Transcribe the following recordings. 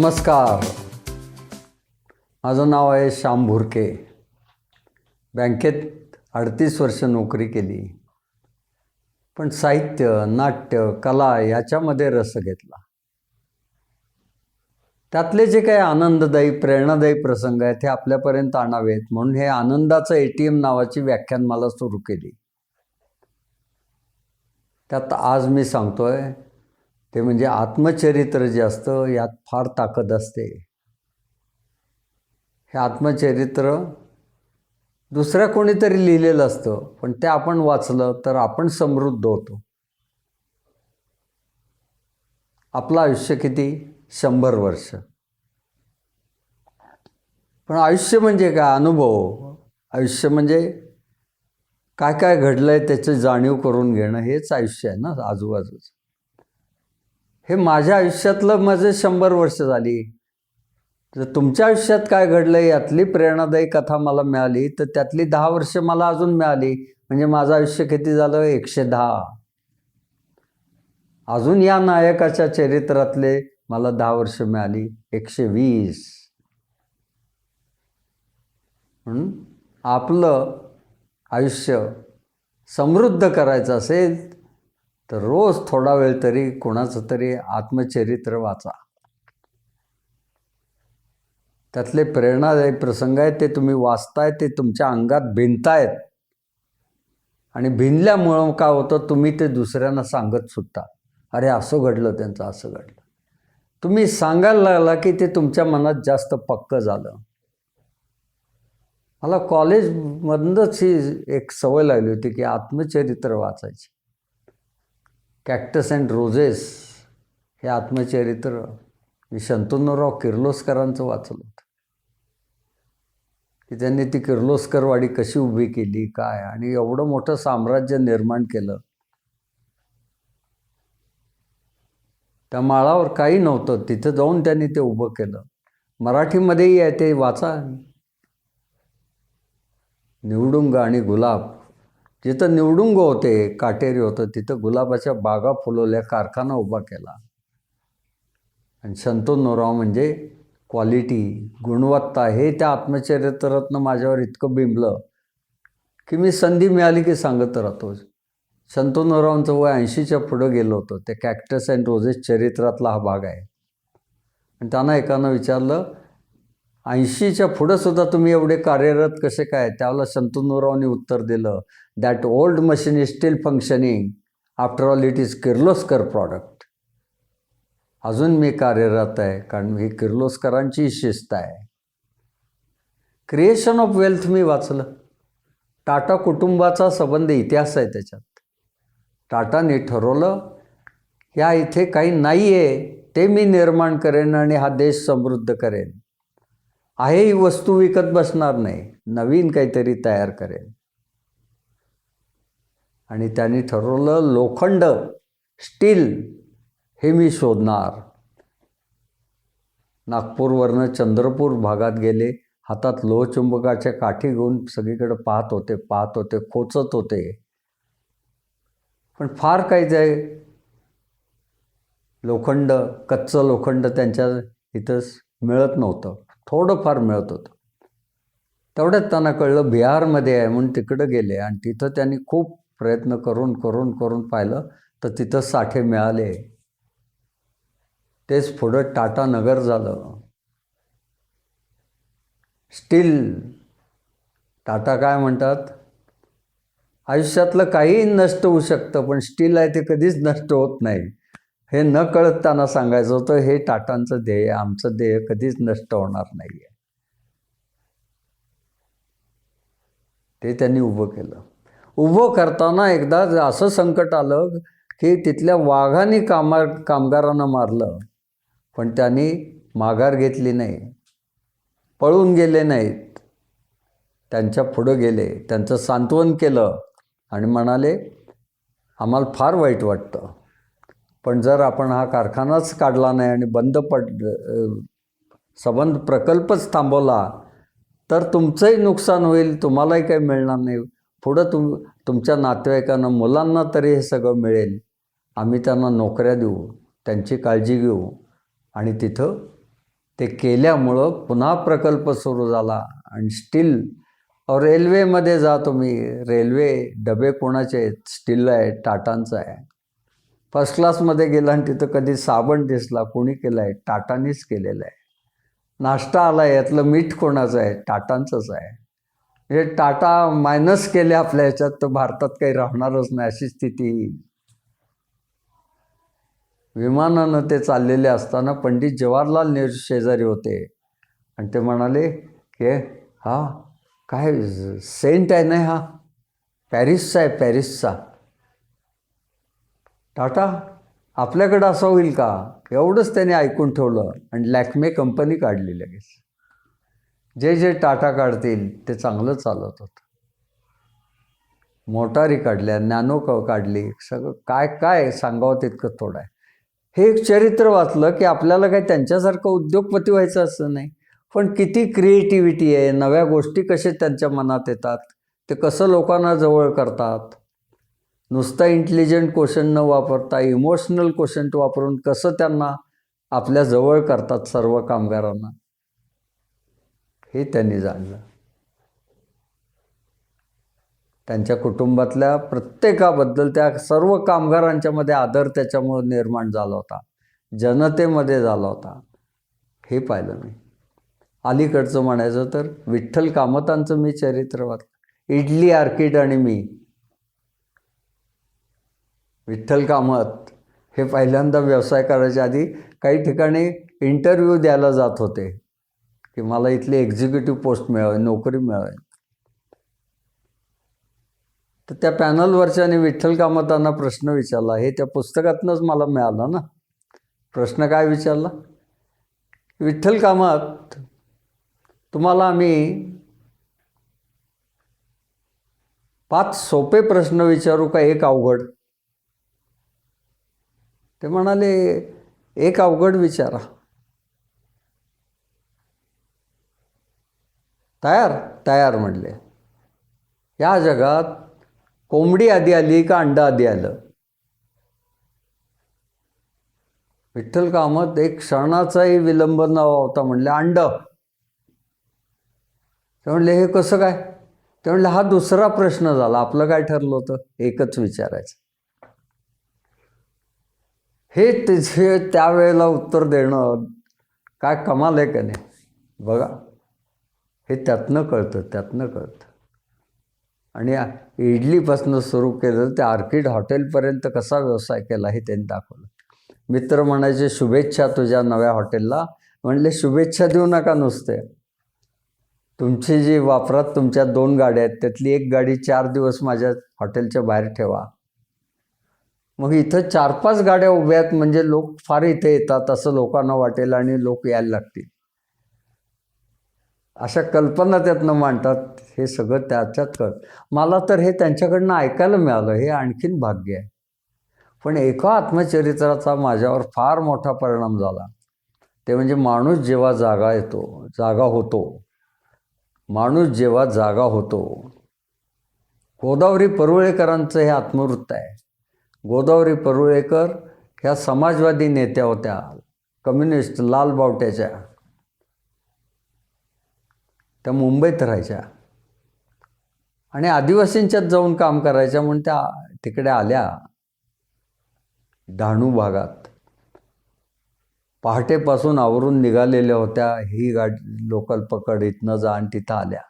नमस्कार. माझं नाव आहे श्याम भुरके. बँकेत अडतीस वर्ष नोकरी केली. पण साहित्य नाट्य कला याच्यामध्ये रस घेतला. त्यातले जे काही आनंददायी प्रेरणादायी प्रसंग आहेत हे आपल्यापर्यंत आणावेत. म्हणून हे आनंदाचं ए टी एम नावाची व्याख्यान मला सुरू केली. त्यात आज मी सांगतोय ते म्हणजे आत्मचरित्र जे असतं यात फार ताकद असते. हे आत्मचरित्र दुसऱ्या कोणीतरी लिहिलेलं असतं पण ते आपण वाचलं तर आपण समृद्ध होतो. आपलं आयुष्य किती? शंभर वर्ष. पण आयुष्य म्हणजे काय? अनुभव. आयुष्य म्हणजे काय काय घडलं आहे त्याची जाणीव करून घेणं हेच आयुष्य आहे ना आजूबाजूचं. हे माझ्या आयुष्यातलं माझे शंभर वर्ष झाली. तर तुमच्या आयुष्यात काय घडलं यातली प्रेरणादायी कथा मला मिळाली तर त्यातली दहा वर्ष मला अजून मिळाली म्हणजे माझं आयुष्य किती झालं? एकशे दहा. अजून या नायकाच्या चरित्रातले मला दहा वर्ष मिळाली एकशे वीस. म्हणून आपलं आयुष्य समृद्ध करायचं असेल तर रोज थोडा वेळ तरी कोणाचं तरी आत्मचरित्र वाचा. त्यातले प्रेरणादायी प्रसंग आहेत ते तुम्ही वाचताय ते तुमच्या अंगात भिनतायत आणि भिनल्यामुळं काय होतं तुम्ही ते दुसऱ्यांना सांगत सुटता अरे असं घडलं त्यांचं असं घडलं. तुम्ही सांगायला लागला की ते तुमच्या मनात जास्त पक्क झालं. मला कॉलेजमधनंच ही एक सवय लागली होती की आत्मचरित्र वाचायची. कॅक्टस अँड रोजेस हे आत्मचरित्र मी शंतनुराव किर्लोस्करांचं वाचलं होतं. की त्यांनी ती किर्लोस्करवाडी कशी उभी केली काय? आणि एवढं मोठं साम्राज्य निर्माण केलं. त्या माळावर काही नव्हतं. तिथं जाऊन त्यांनी ते उभं केलं. मराठीमध्येही आहे ते वाचा. निवडुंग आणि गुलाब. जिथं निवडुंग होते काटेरी होतं तिथं गुलाबाच्या बागा फुलवल्या कारखाना उभा केला. आणि शंतनोराव म्हणजे क्वालिटी गुणवत्ता हे त्या आत्मचरित्रातनं माझ्यावर इतकं बिंबलं की मी संधी मिळाली की सांगत राहतो. शंतनोरावांचं वय ऐंशीच्या पुढं गेलो होतो. ते कॅक्टस अँड रोजेस चरित्रातला हा भाग आहे. आणि त्यांना एकानं विचारलं ऐंशीच्या पुढं सुद्धा तुम्ही एवढे कार्यरत कसे काय? त्याला शंतनूरावनी उत्तर दिलं that old machine is still functioning after all it is Kirloskar product अजून मी कार्यरत आहे कारण ही किर्लोस्करांची शिस्त आहे. क्रिएशन ऑफ वेल्थ मी वाचलं. टाटा कुटुंबाचा संबंध इतिहास आहे त्याच्यात. टाटाने ठरवलं या इथे काही नाही आहे ते मी निर्माण करेन आणि हा देश समृद्ध करेन. आहे ही वस्तू विकत बसणार नाही. नवीन काहीतरी तयार करेन आणि त्यांनी ठरवलं लोखंड स्टील हे मी शोधणार. नागपूरवरनं चंद्रपूर भागात गेले हातात लोहचुंबकाच्या काठी घेऊन सगळीकडे पाहत होते पाहत होते खोचत होते. पण फार काही ते लोखंड कच्चं लोखंड त्यांच्या इथंच मिळत नव्हतं. थोडंफार मिळत होतं. तेवढ्याच त्यांना कळलं बिहारमध्ये आहे म्हणून तिकडं गेले आणि तिथं त्यांनी खूप प्रयत्न करून करून करून पाहिलं तर तिथं साठे मिळाले. तेच पुढं टाटा नगर झालं. स्टील टाटा काय म्हणतात? आयुष्यातलं काहीही नष्ट होऊ शकतं पण स्टील आहे ते कधीच नष्ट होत नाही. हे न कळताना त्यांना सांगायचं होतं हे टाटांचं ध्येय आमचं ध्येय कधीच नष्ट होणार नाही आहे ते त्यांनी उभं केलं. उभं करताना एकदा असं संकट आलं की तिथल्या वाघाने कामा कामगारांना मारलं पण त्यांनी माघार घेतली नाही पळून गेले नाहीत. त्यांच्या पुढं गेले त्यांचं सांत्वन केलं आणि म्हणाले आम्हाला फार वाईट वाटतं. पण जर आपण हा कारखानाच काढला नाही आणि बंद पड संबंध प्रकल्पच थांबवला तर तुमचंही नुकसान होईल तुम्हालाही काही मिळणार नाही. पुढं तुम तुमच्या नातेवाईकांना मुलांना तरी हे सगळं मिळेल. आम्ही त्यांना नोकऱ्या देऊ त्यांची काळजी घेऊ आणि तिथं ते केल्यामुळं पुन्हा प्रकल्प सुरू झाला आणि स्टील रेल्वेमध्ये जा तुम्ही. रेल्वे डबे कोणाचे आहेत? स्टील आहे टाटांचं आहे. फर्स्ट क्लासमध्ये गेला आणि तिथं कधी साबण दिसला कोणी केला आहे टाटानीच केलेलं आहे. नाश्ता आला आहे यातलं मीठ कोणाचं आहे? टाटांचंच आहे. म्हणजे टाटा मायनस केले आपल्या ह्याच्यात तर भारतात काही राहणारच नाही अशी स्थिती. येईल विमानानं ते चाललेले असताना पंडित जवाहरलाल नेहरू शेजारी होते. आणि ते म्हणाले की हा काय सेंट आहे नाही हा? पॅरिसचा आहे पॅरिसचा. टाटा आपल्याकडं असं होईल का? एवढंच त्याने ऐकून ठेवलं आणि लॅक्मे कंपनी काढली लगेच. जे जे टाटा काढतील ते चांगलं चालत होतं. मोटारी काढल्या नॅनो क काढली सगळं काय काय सांगावं तितकं थोडं आहे. हे एक चरित्र वाचलं की आपल्याला काही त्यांच्यासारखं उद्योगपती व्हायचं असं नाही. पण किती क्रिएटिव्हिटी आहे नव्या गोष्टी कसे त्यांच्या मनात येतात ते कसं लोकांना जवळ करतात नुसता इंटेलिजंट क्वेश्चन न वापरता इमोशनल क्वेश्चन वापरून कसं त्यांना आपल्या जवळ करतात सर्व कामगारांना? हे त्यांनी जाणलं. त्यांच्या कुटुंबातल्या प्रत्येकाबद्दल त्या सर्व कामगारांच्यामध्ये आदर त्याच्यामुळे निर्माण झाला होता. जनतेमध्ये झाला होता. हे पाहिलं मी. अलीकडचं म्हणायचं तर विठ्ठल कामतांचं मी चरित्र वाचलं इडली आर्किड आणि मी विठ्ठल कामत हे पहिल्यांदा व्यवसाय करायच्या आधी काही ठिकाणी इंटरव्ह्यू द्यायला जात होते. की मला इथली एक्झिक्युटिव्ह पोस्ट मिळावी नोकरी मिळावी. तर त्या पॅनलवरच्याने विठ्ठल कामतांना प्रश्न विचारला. हे त्या पुस्तकातनंच मला मिळालं ना? प्रश्न काय विचारला? विठ्ठल कामत तुम्हाला आम्ही पाच सोपे प्रश्न विचारू का? एक अवघड. ते म्हणाले एक अवघड विचारा तयार तयार म्हणले या जगात कोंबडी आधी आली का अंडा आधी आलं? विठ्ठल कामत एक क्षणाचाही विलंब न होता म्हणले अंड. ते म्हणले हे कसं काय? ते म्हणले हा दुसरा प्रश्न झाला आपलं काय ठरलं होतं? एकच विचारायचं. हे तिथे त्यावेळेला उत्तर देणं काय कमाल आहे का नाही? बघा हे त्यातनं कळतं त्यातनं कळतं. आणि इडलीपासनं सुरू केलं ते आर्किड हॉटेलपर्यंत कसा व्यवसाय केला हे त्यांनी दाखवलं. मित्र म्हणायचे शुभेच्छा तुझ्या नव्या हॉटेलला. म्हणले शुभेच्छा देऊ नका नुसते. तुमची जी वापरात तुमच्या दोन गाड्या आहेत त्यातली एक गाडी चार दिवस माझ्या हॉटेलच्या बाहेर ठेवा. मग इथं चार पाच गाड्या उभ्या आहेत म्हणजे लोक फार इथे येतात असं लोकांना वाटेल आणि लोक यायला लागतील. अशा कल्पना त्यातनं मांडतात हे सगळं त्याच्यात कर मला तर हे त्यांच्याकडनं ऐकायला मिळालं हे आणखीन भाग्य आहे. पण एका आत्मचरित्राचा माझ्यावर फार मोठा परिणाम झाला. ते म्हणजे माणूस जेव्हा जागा येतो जागा होतो माणूस जेव्हा जागा होतो गोदावरी परुळेकरांचं हे आत्मवृत्त आहे. गोदावरी परुळेकर ह्या समाजवादी नेत्या होत्या. कम्युनिस्ट लाल बावट्याच्या. त्या मुंबईत राहायच्या. आणि आदिवासींच्यात जाऊन काम करायच्या म्हणून त्या तिकडे आल्या. डहाणू भागात. पहाटेपासून आवरून निघालेल्या होत्या. ही गाडी लोकल पकड इथनं जा आणि तिथं आल्या.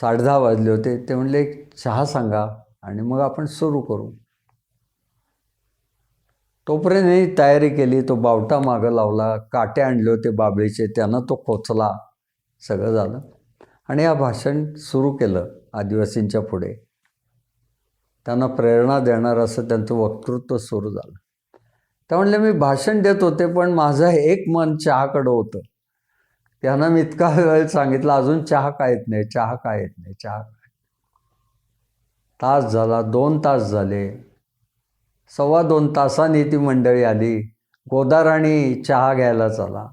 साडेदहा वाजले होते. ते म्हणले एक चहा सांगा आणि मग आपण सुरू करू. तोपर्यंत तयारी केली. तो बावटा मागं लावला. काटे आणले होते बाबळीचे. त्यांना तो खोचला. सगळं झालं. आणि या भाषण सुरू केलं आदिवासींच्या पुढे. त्यांना प्रेरणा देणार असं त्यांचं वक्तृत्व सुरू झालं. त्या म्हणले मी भाषण देत होते पण माझं एक मन चहाकडं होतं. त्यांना मी इतका वेळ सांगितला अजून चहा काय येत नाही चहा काय येत नाही चहा काय तास झाला दोन तास झाले. सव्वा दोन तासांनी ती मंडळी आली. गोदाराणी चहा घ्यायला चला.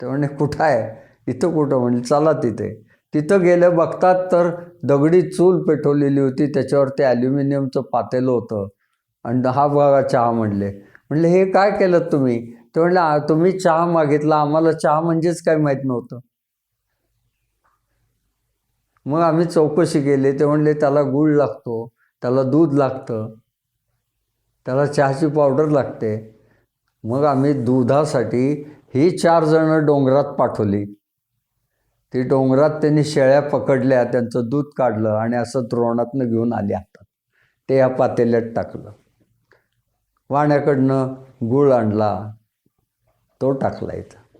ते म्हणे कुठं आहे? इथं कुठं? म्हणजे चला तिथे. तिथं गेलं बघतात तर दगडी चूल पेटवलेली होती. त्याच्यावर ते ॲल्युमिनियमचं पातेलं होतं. आणि हा बघा चहा म्हणले. म्हणले हे काय केलं तुम्ही? ते म्हणला तुम्ही चहा मागितला आम्हाला चहा म्हणजेच काय माहीत नव्हतं. मग आम्ही चौकशी केली ते म्हणले त्याला गूळ लागतो त्याला दूध लागतं त्याला चहाची पावडर लागते. मग आम्ही दुधासाठी ही चार जणं डोंगरात पाठवली. ती डोंगरात त्यांनी शेळ्या पकडल्या त्यांचं दूध काढलं आणि असं द्रोणातनं घेऊन आली हातात ते या पातेल्यात टाकलं. वाण्याकडनं गूळ आणला तो टाकला इथं.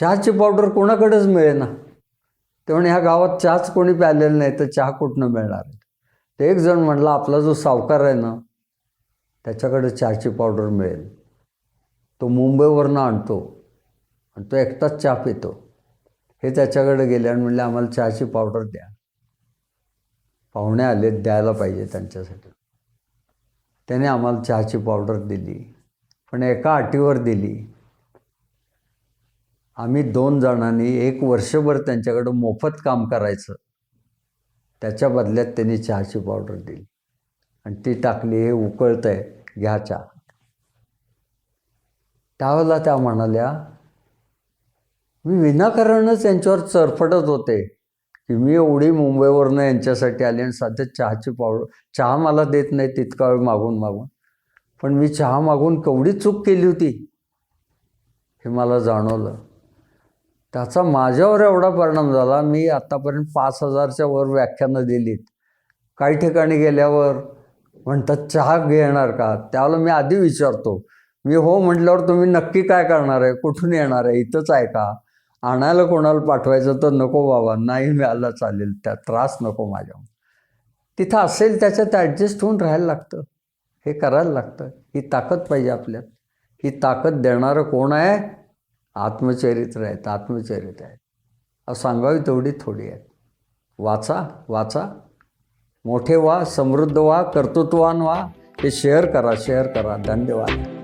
चहाची पावडर कोणाकडेच मिळेना. ते म्हणे ह्या गावात चहाच कोणी प्यालेलं नाही तर चहा कुठनं मिळणार आहे? ते एक जण म्हणला आपला जो सावकार आहे ना त्याच्याकडे चहाची पावडर मिळेल. तो मुंबईवरनं आणतो आणि तो एकटाच चहा पितो. हे त्याच्याकडे गेले आणि म्हणले आम्हाला चहाची पावडर द्या. पाहुणे आले द्यायला पाहिजे त्यांच्यासाठी. त्याने आम्हाला चहाची पावडर दिली. पण एका अटीवर दिली. आम्ही दोन जणांनी एक वर्षभर त्यांच्याकडं मोफत काम करायचं. त्याच्या बदल्यात त्यांनी चहाची पावडर दिली. आणि ती टाकली हे उकळतं आहे घ्या चहा. त्यावेळेला त्या म्हणाल्या मी विनाकारणच यांच्यावर चरफडत होते की मी एवढी मुंबईवरनं यांच्यासाठी आली आणि सध्या चहाची पावडर चहा मला देत नाही तितका वेळ मागून मागून. पण मी चहा मागून केवढी चूक केली होती हे मला जाणवलं. त्याचा माझ्यावर एवढा परिणाम झाला. मी आत्तापर्यंत पाच हजारच्या वर व्याख्यानं दिलीत. काही ठिकाणी गेल्यावर म्हणतात चहा घेणार का? त्यावेळेला मी आधी विचारतो. मी हो म्हटल्यावर तुम्ही नक्की काय करणार आहे? कुठून येणार आहे? इथंच आहे का? आणायला कोणाला पाठवायचं तर नको बाबा. नाही मिळाला चालेल. त्या त्रास नको माझ्या तिथं असेल त्याच्यात ॲडजस्ट होऊन राहायला लागतं. हे करायला लागतं. ही ताकद पाहिजे आपल्यात. ही ताकद देणारं कोण आहे? आत्मचरित्र आहेत आत्मचरित्र आहेत. सांगावी तेवढी थोडी आहेत. वाचा वाचा. मोठे व्हा समृद्ध व्हा कर्तृत्वान व्हा. हे शेअर करा शेअर करा. धन्यवाद.